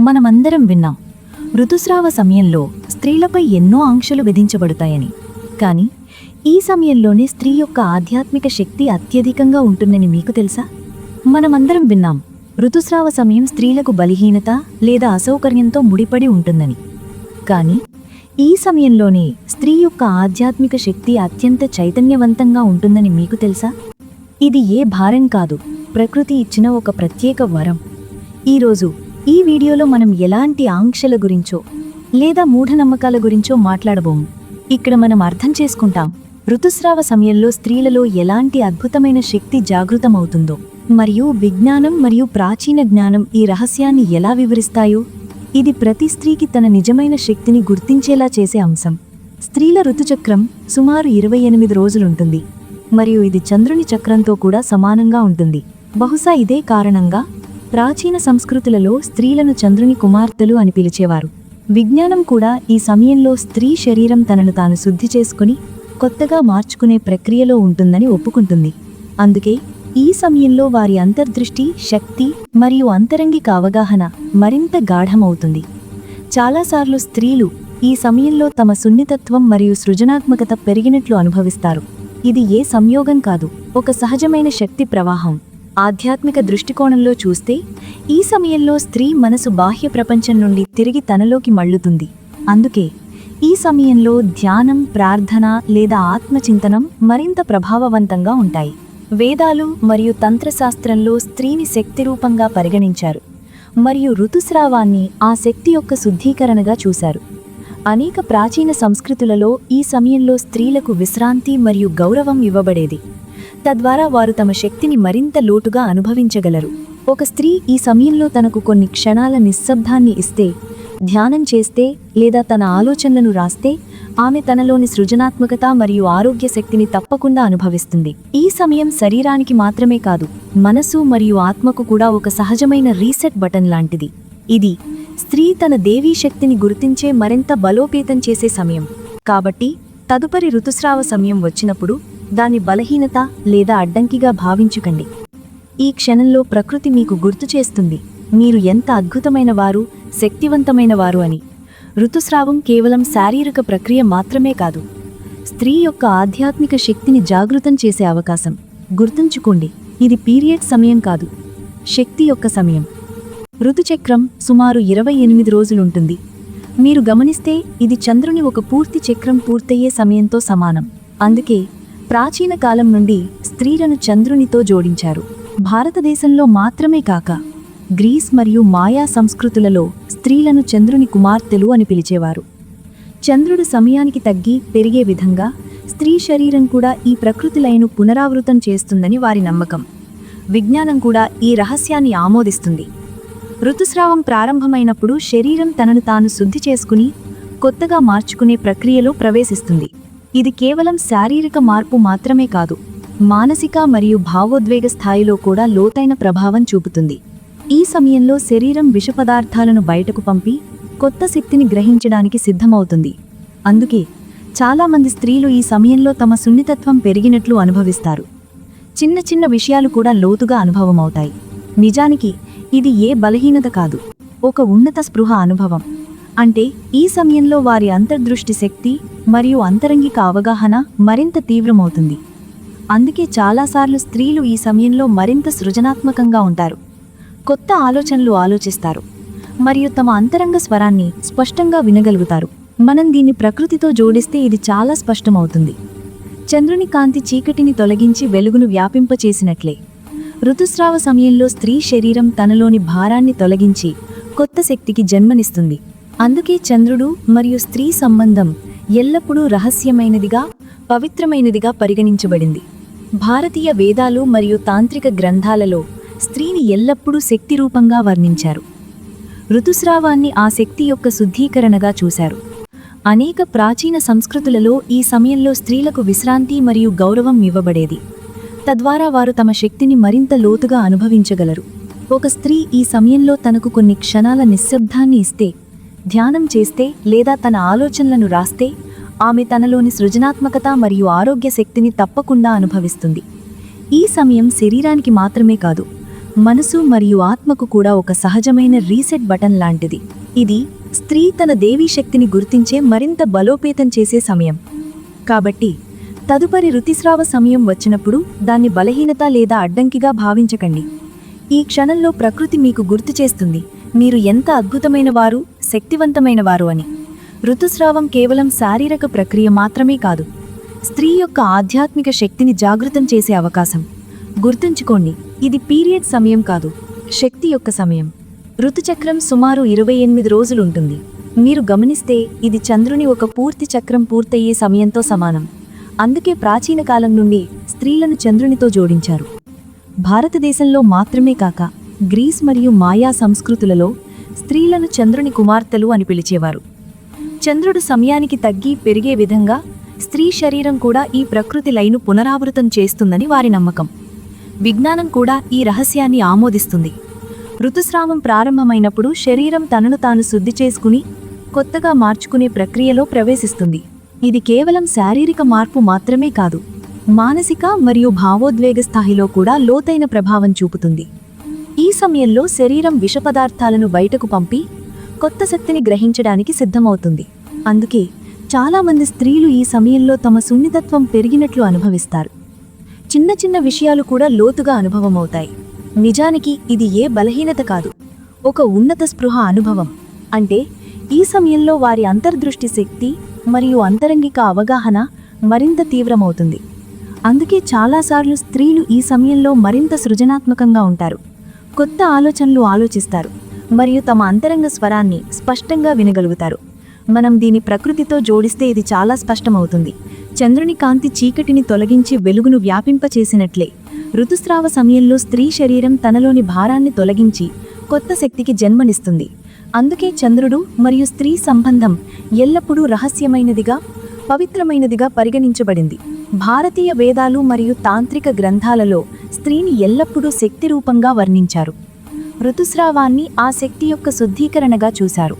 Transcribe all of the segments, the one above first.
మనమందరం విన్నాం. ఋతుస్రావ సమయంలో స్త్రీలపై ఎన్నో ఆంక్షలు విధించబడతాయని. కానీ ఈ సమయంలోనే స్త్రీ యొక్క ఆధ్యాత్మిక శక్తి అత్యధికంగా ఉంటుందని మీకు తెలుసా? మనమందరం విన్నాం. ఋతుస్రావ సమయం స్త్రీలకు బలహీనత లేదా అసౌకర్యంతో ముడిపడి ఉంటుందని. కానీ ఈ సమయంలోనే స్త్రీ యొక్క ఆధ్యాత్మిక శక్తి అత్యంత చైతన్యవంతంగా ఉంటుందని మీకు తెలుసా? ఇది ఏ భారం కాదు. ప్రకృతి ఇచ్చిన ఒక ప్రత్యేక వరం. ఈరోజు ఈ వీడియోలో మనం ఎలాంటి ఆంక్షల గురించో లేదా మూఢనమ్మకాల గురించో మాట్లాడబోము. ఇక్కడ మనం అర్థం చేసుకుంటాం ఋతుస్రావ సమయంలో స్త్రీలలో ఎలాంటి అద్భుతమైన శక్తి జాగృతమవుతుందో మరియు విజ్ఞానం మరియు ప్రాచీన జ్ఞానం ఈ రహస్యాన్ని ఎలా వివరిస్తాయో. ఇది ప్రతి స్త్రీకి తన నిజమైన శక్తిని గుర్తించేలా చేసే అంశం. స్త్రీల ఋతుచక్రం సుమారు ఇరవై ఎనిమిది రోజులుంటుంది మరియు ఇది చంద్రుని చక్రంతో కూడా సమానంగా ఉంటుంది. బహుశా ఇదే కారణంగా ప్రాచీన సంస్కృతులలో స్త్రీలను చంద్రుని కుమార్తెలు అని పిలిచేవారు. విజ్ఞానం కూడా ఈ సమయంలో స్త్రీ శరీరం తనను తాను శుద్ధి చేసుకుని కొత్తగా మార్చుకునే ప్రక్రియలో ఉంటుందని ఒప్పుకుంటుంది. అందుకే ఈ సమయంలో వారి అంతర్దృష్టి శక్తి మరియు అంతరంగిక అవగాహన మరింత గాఢమవుతుంది. చాలాసార్లు స్త్రీలు ఈ సమయంలో తమ సున్నితత్వం మరియు సృజనాత్మకత పెరిగినట్లు అనుభవిస్తారు. ఇది ఏ సంయోగం కాదు ఒక సహజమైన శక్తి ప్రవాహం. ఆధ్యాత్మిక దృష్టికోణంలో చూస్తే ఈ సమయంలో స్త్రీ మనసు బాహ్య ప్రపంచం నుండి తిరిగి తనలోకి మళ్ళుతుంది. అందుకే ఈ సమయంలో ధ్యానం ప్రార్థన లేదా ఆత్మచింతనం మరింత ప్రభావవంతంగా ఉంటాయి. వేదాలు మరియు తంత్రశాస్త్రంలో స్త్రీని శక్తి రూపంగా పరిగణించారు. మరియు ఋతుస్రావాన్ని ఆ శక్తి యొక్క శుద్ధీకరణగా చూశారు. అనేక ప్రాచీన సంస్కృతులలో ఈ సమయంలో స్త్రీలకు విశ్రాంతి మరియు గౌరవం ఇవ్వబడేది. తద్వారా వారు తమ శక్తిని మరింత లోటుగా అనుభవించగలరు. ఒక స్త్రీ ఈ సమయంలో తనకు కొన్ని క్షణాల నిశ్శబ్దాన్ని ఇస్తే ధ్యానం చేస్తే లేదా తన ఆలోచనలను రాస్తే ఆమె తనలోని సృజనాత్మకత మరియు ఆరోగ్య శక్తిని తప్పకుండా అనుభవిస్తుంది. ఈ సమయం శరీరానికి మాత్రమే కాదు మనసు మరియు ఆత్మకు కూడా ఒక సహజమైన రీసెట్ బటన్ లాంటిది. ఇది స్త్రీ తన దేవీ శక్తిని గుర్తించే మరింత బలోపేతం చేసే సమయం. కాబట్టి తదుపరి ఋతుస్రావ సమయం వచ్చినప్పుడు దాని బలహీనత లేదా అడ్డంకిగా భావించుకండి. ఈ క్షణంలో ప్రకృతి మీకు గుర్తు చేస్తుంది. మీరు ఎంత అద్భుతమైన వారు శక్తివంతమైన వారు అని. ఋతుస్రావం కేవలం శారీరక ప్రక్రియ మాత్రమే కాదు. స్త్రీ యొక్క ఆధ్యాత్మిక శక్తిని జాగృతం చేసే అవకాశం. గుర్తుంచుకోండి ఇది పీరియడ్ సమయం కాదు. శక్తి యొక్క సమయం. ఋతుచక్రం సుమారు ఇరవై ఎనిమిది రోజులుంటుంది. మీరు గమనిస్తే ఇది చంద్రుని ఒక పూర్తి చక్రం పూర్తయ్యే సమయంతో సమానం. అందుకే ప్రాచీన కాలం నుండి స్త్రీలను చంద్రునితో జోడించారు. భారతదేశంలో మాత్రమే కాక గ్రీస్ మరియు మాయా సంస్కృతులలో స్త్రీలను చంద్రుని కుమార్తెలు అని పిలిచేవారు. చంద్రుడు సమయానికి తగ్గి పెరిగే విధంగా స్త్రీ శరీరం కూడా ఈ ప్రకృతి లయను పునరావృతం చేస్తుందని వారి నమ్మకం. విజ్ఞానం కూడా ఈ రహస్యాన్ని ఆమోదిస్తుంది. ఋతుస్రావం ప్రారంభమైనప్పుడు శరీరం తనను తాను శుద్ధి చేసుకుని కొత్తగా మార్చుకునే ప్రక్రియలో ప్రవేశిస్తుంది. ఇది కేవలం శారీరక మార్పు మాత్రమే కాదు మానసిక మరియు భావోద్వేగ స్థాయిలో కూడా లోతైన ప్రభావం చూపుతుంది. ఈ సమయంలో శరీరం విష పదార్థాలను బయటకు పంపి కొత్త శక్తిని గ్రహించడానికి సిద్ధమవుతుంది. అందుకే చాలామంది స్త్రీలు ఈ సమయంలో తమ సున్నితత్వం పెరిగినట్లు అనుభవిస్తారు. చిన్న చిన్న విషయాలు కూడా లోతుగా అనుభవమవుతాయి. నిజానికి ఇది ఏ బలహీనత కాదు. ఒక ఉన్నత స్పృహ అనుభవం. అంటే ఈ సమయంలో వారి అంతర్దృష్టి శక్తి మరియు అంతరంగిక అవగాహన మరింత తీవ్రమవుతుంది. అందుకే చాలాసార్లు స్త్రీలు ఈ సమయంలో మరింత సృజనాత్మకంగా ఉంటారు. కొత్త ఆలోచనలు ఆలోచిస్తారు. మరియు తమ అంతరంగ స్వరాన్ని స్పష్టంగా వినగలుగుతారు. మనం దీన్ని ప్రకృతితో జోడిస్తే ఇది చాలా స్పష్టమవుతుంది. చంద్రుని కాంతి చీకటిని తొలగించి వెలుగును వ్యాపింపచేసినట్లే. ఋతుస్రావ సమయంలో స్త్రీ శరీరం తనలోని భారాన్ని తొలగించి కొత్త శక్తికి జన్మనిస్తుంది. అందుకే చంద్రుడు మరియు స్త్రీ సంబంధం ఎల్లప్పుడూ రహస్యమైనదిగా పవిత్రమైనదిగా పరిగణించబడింది. భారతీయ వేదాలు మరియు తాంత్రిక గ్రంథాలలో స్త్రీని ఎల్లప్పుడూ శక్తి రూపంగా వర్ణించారు. ఋతుస్రావాన్ని ఆ శక్తి యొక్క శుద్ధీకరణగా చూశారు. అనేక ప్రాచీన సంస్కృతులలో ఈ సమయంలో స్త్రీలకు విశ్రాంతి మరియు గౌరవం ఇవ్వబడేది. తద్వారా వారు తమ శక్తిని మరింత లోతుగా అనుభవించగలరు. ఒక స్త్రీ ఈ సమయంలో తనకు కొన్ని క్షణాల నిశ్శబ్దాన్ని ఇస్తే ధ్యానం చేస్తే లేదా తన ఆలోచనలను రాస్తే ఆమె తనలోని సృజనాత్మకత మరియు ఆరోగ్య శక్తిని తప్పకుండా అనుభవిస్తుంది. ఈ సమయం శరీరానికి మాత్రమే కాదు మనసు మరియు ఆత్మకు కూడా ఒక సహజమైన రీసెట్ బటన్ లాంటిది. ఇది స్త్రీ తన దేవీ శక్తిని గుర్తించే మరింత బలోపేతం చేసే సమయం. కాబట్టి తదుపరి ఋతుస్రావ సమయం వచ్చినప్పుడు దాన్ని బలహీనత లేదా అడ్డంకిగా భావించకండి. ఈ క్షణంలో ప్రకృతి మీకు గుర్తు చేస్తుంది మీరు ఎంత అద్భుతమైన వారు శక్తివంతమైన వారు అని. ఋతుస్రావం కేవలం శారీరక ప్రక్రియ మాత్రమే కాదు స్త్రీ యొక్క ఆధ్యాత్మిక శక్తిని జాగృతం చేసే అవకాశం. గుర్తుంచుకోండి ఇది పీరియడ్ సమయం కాదు శక్తి యొక్క సమయం. ఋతుచక్రం సుమారు ఇరవై ఎనిమిది రోజులుంటుంది. మీరు గమనిస్తే ఇది చంద్రుని ఒక పూర్తి చక్రం పూర్తయ్యే సమయంతో సమానం. అందుకే ప్రాచీన కాలం నుండి స్త్రీలను చంద్రునితో జోడించారు. భారతదేశంలో మాత్రమే కాక గ్రీస్ మరియు మాయా సంస్కృతులలో స్త్రీలను చంద్రుని కుమార్తెలు అని పిలిచేవారు. చంద్రుడు సమయానికి తగ్గి పెరిగే విధంగా స్త్రీ శరీరం కూడా ఈ ప్రకృతి లైను పునరావృతం చేస్తుందని వారి నమ్మకం. విజ్ఞానం కూడా ఈ రహస్యాన్ని ఆమోదిస్తుంది. ఋతుస్రావం ప్రారంభమైనప్పుడు శరీరం తనను తాను శుద్ధి చేసుకుని కొత్తగా మార్చుకునే ప్రక్రియలో ప్రవేశిస్తుంది. ఇది కేవలం శారీరక మార్పు మాత్రమే కాదు మానసిక మరియు భావోద్వేగ స్థాయిలో కూడా లోతైన ప్రభావం చూపుతుంది. ఈ సమయంలో శరీరం విష పదార్థాలను బయటకు పంపి కొత్త శక్తిని గ్రహించడానికి సిద్ధమవుతుంది. అందుకే చాలామంది స్త్రీలు ఈ సమయంలో తమ సున్నితత్వం పెరిగినట్లు అనుభవిస్తారు. చిన్న చిన్న విషయాలు కూడా లోతుగా అనుభవమవుతాయి. నిజానికి ఇది ఏ బలహీనత కాదు ఒక ఉన్నత స్పృహ అనుభవం. అంటే ఈ సమయంలో వారి అంతర్దృష్టి శక్తి మరియు అంతరంగిక అవగాహన మరింత తీవ్రమవుతుంది. అందుకే చాలాసార్లు స్త్రీలు ఈ సమయంలో మరింత సృజనాత్మకంగా ఉంటారు. కొత్త ఆలోచనలు ఆలోచిస్తారు. మరియు తమ అంతరంగ స్వరాన్ని స్పష్టంగా వినగలుగుతారు. మనం దీని ప్రకృతితో జోడిస్తే ఇది చాలా స్పష్టమవుతుంది. చంద్రుని కాంతి చీకటిని తొలగించి వెలుగును వ్యాపింపచేసినట్లే. ఋతుస్రావ సమయంలో స్త్రీ శరీరం తనలోని భారాన్ని తొలగించి కొత్త శక్తికి జన్మనిస్తుంది. అందుకే చంద్రుడు మరియు స్త్రీ సంబంధం ఎల్లప్పుడూ రహస్యమైనదిగా పవిత్రమైనదిగా పరిగణించబడింది. భారతీయ వేదాలు మరియు తాంత్రిక గ్రంథాలలో స్త్రీని ఎల్లప్పుడూ శక్తి రూపంగా వర్ణించారు. ఋతుస్రావాన్ని ఆ శక్తి యొక్క శుద్ధీకరణగా చూశారు.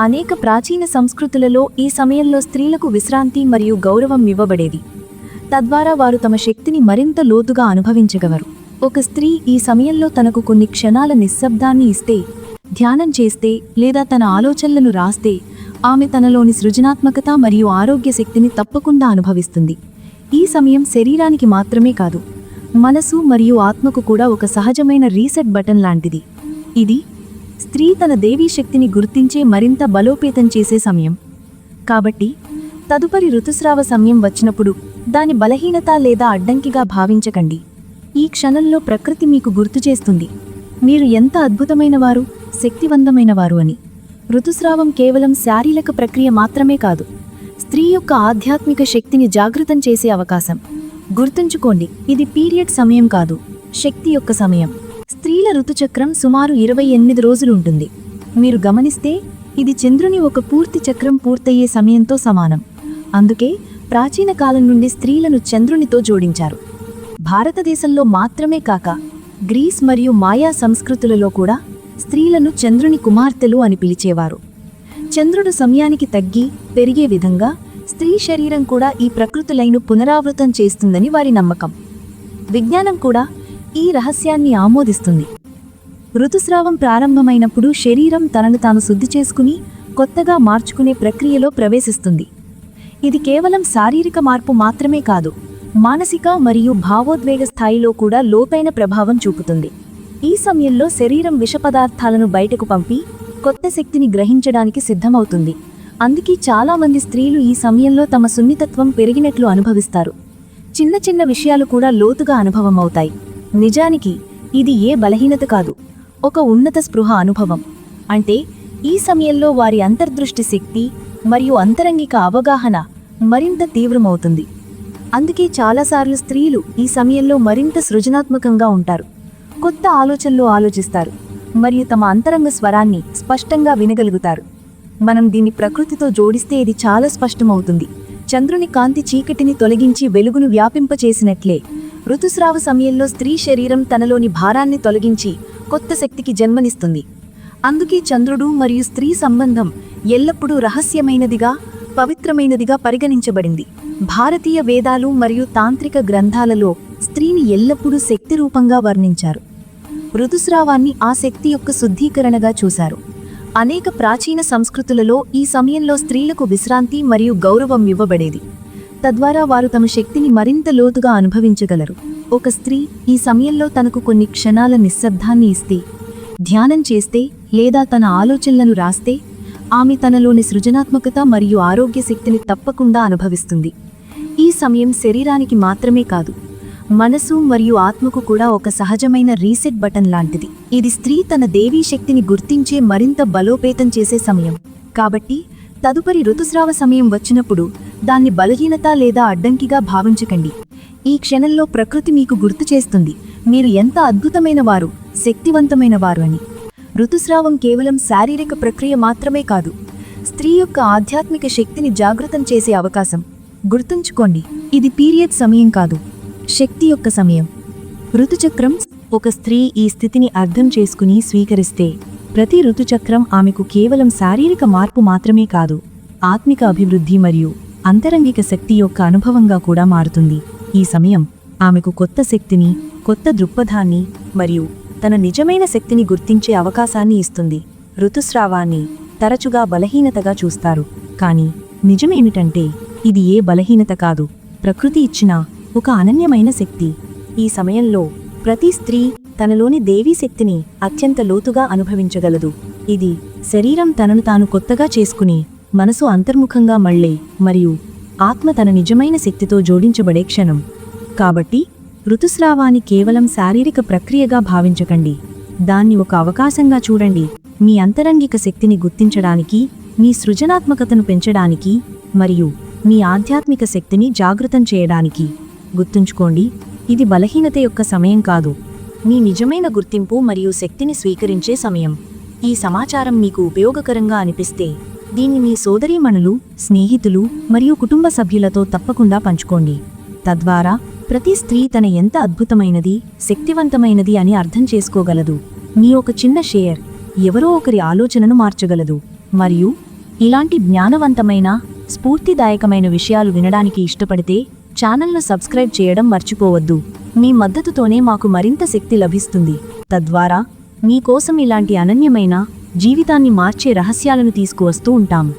అనేక ప్రాచీన సంస్కృతులలో ఈ సమయంలో స్త్రీలకు విశ్రాంతి మరియు గౌరవం ఇవ్వబడేది. తద్వారా వారు తమ శక్తిని మరింత లోతుగా అనుభవించగలరు. ఒక స్త్రీ ఈ సమయంలో తనకు కొన్ని క్షణాల నిశ్శబ్దాన్ని ఇస్తే ధ్యానం చేస్తే లేదా తన ఆలోచనలను రాస్తే ఆమె తనలోని సృజనాత్మకత మరియు ఆరోగ్య శక్తిని తప్పకుండా అనుభవిస్తుంది. ఈ సమయం శరీరానికి మాత్రమే కాదు మనసు మరియు ఆత్మకు కూడా ఒక సహజమైన రీసెట్ బటన్ లాంటిది. ఇది స్త్రీ తన దేవీ శక్తిని గుర్తించే మరింత బలోపేతం చేసే సమయం. కాబట్టి తదుపరి ఋతుస్రావ సమయం వచ్చినప్పుడు దాని బలహీనత లేదా అడ్డంకిగా భావించకండి. ఈ క్షణంలో ప్రకృతి మీకు గుర్తు చేస్తుంది. మీరు ఎంత అద్భుతమైనవారు! శక్తివంతమైనవారు అని. ఋతుస్రావం కేవలం శారీరక ప్రక్రియ మాత్రమే కాదు స్త్రీ యొక్క ఆధ్యాత్మిక శక్తిని జాగృతం చేసే అవకాశం. గుర్తుంచుకోండి ఇది పీరియడ్ సమయం కాదు శక్తి యొక్క సమయం. స్త్రీల ఋతుచక్రం సుమారు ఇరవై ఎనిమిది రోజులు ఉంటుంది. మీరు గమనిస్తే ఇది చంద్రుని ఒక పూర్తి చక్రం పూర్తయ్యే సమయంతో సమానం. అందుకే ప్రాచీన కాలం నుండి స్త్రీలను చంద్రునితో జోడించారు. భారతదేశంలో మాత్రమే కాక గ్రీస్ మరియు మాయా సంస్కృతులలో కూడా స్త్రీలను చంద్రుని కుమార్తెలు అని పిలిచేవారు. చంద్రుడు సమయానికి తగ్గి పెరిగే విధంగా స్త్రీ శరీరం కూడా ఈ ప్రకృతులైను పునరావృతం చేస్తుందని వారి నమ్మకం. విజ్ఞానం కూడా ఈ రహస్యాన్ని ఆమోదిస్తుంది. ఋతుస్రావం ప్రారంభమైనప్పుడు శరీరం తనను తాను శుద్ధి చేసుకుని కొత్తగా మార్చుకునే ప్రక్రియలో ప్రవేశిస్తుంది. ఇది కేవలం శారీరక మార్పు మాత్రమే కాదు మానసిక మరియు భావోద్వేగ స్థాయిలో కూడా లోతైన ప్రభావం చూపుతుంది. ఈ సమయంలో శరీరం విష పదార్థాలను బయటకు పంపి కొత్త శక్తిని గ్రహించడానికి సిద్ధమవుతుంది. అందుకే చాలామంది స్త్రీలు ఈ సమయంలో తమ సున్నితత్వం పెరిగినట్లు అనుభవిస్తారు. చిన్న చిన్న విషయాలు కూడా లోతుగా అనుభవమవుతాయి. నిజానికి ఇది ఏ బలహీనత కాదు ఒక ఉన్నత స్పృహ అనుభవం. అంటే ఈ సమయంలో వారి అంతర్దృష్టి శక్తి మరియు అంతరంగిక అవగాహన మరింత తీవ్రమవుతుంది. అందుకే చాలాసార్లు స్త్రీలు ఈ సమయంలో మరింత సృజనాత్మకంగా ఉంటారు. కొత్త ఆలోచనలు ఆలోచిస్తారు మరియు తమ అంతరంగ స్వరాన్ని స్పష్టంగా వినగలుగుతారు. మనం దీన్ని ప్రకృతితో జోడిస్తే ఇది చాలా స్పష్టమవుతుంది. చంద్రుని కాంతి చీకటిని తొలగించి వెలుగును వ్యాపింపచేసినట్లే. ఋతుస్రావ సమయంలో స్త్రీ శరీరం తనలోని భారాన్ని తొలగించి కొత్త శక్తికి జన్మనిస్తుంది. అందుకే చంద్రుడు మరియు స్త్రీ సంబంధం ఎల్లప్పుడూ రహస్యమైనదిగా పవిత్రమైనదిగా పరిగణించబడింది. భారతీయ వేదాలు మరియు తాంత్రిక గ్రంథాలలో స్త్రీని ఎల్లప్పుడూ శక్తి రూపంగా వర్ణించారు. ఋతుస్రావాన్ని ఆ శక్తి యొక్క శుద్ధీకరణగా చూశారు. అనేక ప్రాచీన సంస్కృతులలో ఈ సమయంలో స్త్రీలకు విశ్రాంతి మరియు గౌరవం ఇవ్వబడేది. తద్వారా వారు తమ శక్తిని మరింత లోతుగా అనుభవించగలరు. ఒక స్త్రీ ఈ సమయంలో తనకు కొన్ని క్షణాల నిశ్శబ్దాన్ని ఇస్తే ధ్యానం చేస్తే లేదా తన ఆలోచనలను రాస్తే ఆమె తనలోని సృజనాత్మకత మరియు ఆరోగ్య శక్తిని తప్పకుండా అనుభవిస్తుంది. ఈ సమయం శరీరానికి మాత్రమే కాదు మనసు మరియు ఆత్మకు కూడా ఒక సహజమైన రీసెట్ బటన్ లాంటిది. ఇది స్త్రీ తన దేవీ శక్తిని గుర్తించే మరింత బలోపేతం చేసే సమయం. కాబట్టి తదుపరి ఋతుస్రావ సమయం వచ్చినప్పుడు దాన్ని బలహీనత లేదా అడ్డంకిగా భావించకండి. ఈ క్షణంలో ప్రకృతి మీకు గుర్తు చేస్తుంది. మీరు ఎంత అద్భుతమైన వారు శక్తివంతమైన వారు అని. ఋతుస్రావం కేవలం శారీరక ప్రక్రియ మాత్రమే కాదు. స్త్రీ యొక్క ఆధ్యాత్మిక శక్తిని జాగృతం చేసే అవకాశం. గుర్తుంచుకోండి ఇది పీరియడ్ సమయం కాదు. శక్తి యొక్క సమయం. ఋతుచక్రం ఒక స్త్రీ ఈ స్థితిని అర్థం చేసుకుని స్వీకరిస్తే ప్రతి ఋతుచక్రం ఆమెకు కేవలం శారీరక మార్పు మాత్రమే కాదు ఆత్మిక అభివృద్ధి మరియు అంతరంగిక శక్తి యొక్క అనుభవంగా కూడా మారుతుంది. ఈ సమయం ఆమెకు కొత్త శక్తిని కొత్త దృక్పథాన్ని మరియు తన నిజమైన శక్తిని గుర్తించే అవకాశాన్ని ఇస్తుంది. ఋతుస్రావాన్ని తరచుగా బలహీనతగా చూస్తారు. కానీ నిజమేమిటంటే ఇది ఏ బలహీనత కాదు. ప్రకృతి ఇచ్చిన ఒక అనన్యమైన శక్తి. ఈ సమయంలో ప్రతి స్త్రీ తనలోని దేవీ శక్తిని అత్యంత లోతుగా అనుభవించగలదు. ఇది శరీరం తనను తాను కొత్తగా చేసుకుని మనసు అంతర్ముఖంగా మళ్ళే మరియు ఆత్మ తన నిజమైన శక్తితో జోడించబడే క్షణం. కాబట్టి ఋతుస్రావాన్ని కేవలం శారీరక ప్రక్రియగా భావించకండి. దాన్ని ఒక అవకాశంగా చూడండి. మీ అంతరంగిక శక్తిని గుర్తించడానికి మీ సృజనాత్మకతను పెంచడానికి మరియు మీ ఆధ్యాత్మిక శక్తిని జాగృతం చేయడానికి. గుర్తుంచుకోండి ఇది బలహీనత యొక్క సమయం కాదు. మీ నిజమైన గుర్తింపు మరియు శక్తిని స్వీకరించే సమయం. ఈ సమాచారం మీకు ఉపయోగకరంగా అనిపిస్తే దీన్ని మీ సోదరీమణులు స్నేహితులు మరియు కుటుంబ సభ్యులతో తప్పకుండా పంచుకోండి. తద్వారా ప్రతి స్త్రీ తన ఎంత అద్భుతమైనది శక్తివంతమైనది అని అర్థం చేసుకోగలదు. మీ ఒక చిన్న షేర్ ఎవరో ఒకరి ఆలోచనను మార్చగలదు. మరియు ఇలాంటి జ్ఞానవంతమైన స్ఫూర్తిదాయకమైన విషయాలు వినడానికి ఇష్టపడితే ఛానల్ను సబ్స్క్రైబ్ చేయడం మర్చిపోవద్దు. మీ మద్దతుతోనే మాకు మరింత శక్తి లభిస్తుంది. తద్వారా మీకోసం ఇలాంటి అనన్యమైన జీవితాన్ని మార్చే రహస్యాలను తీసుకువస్తూ ఉంటాము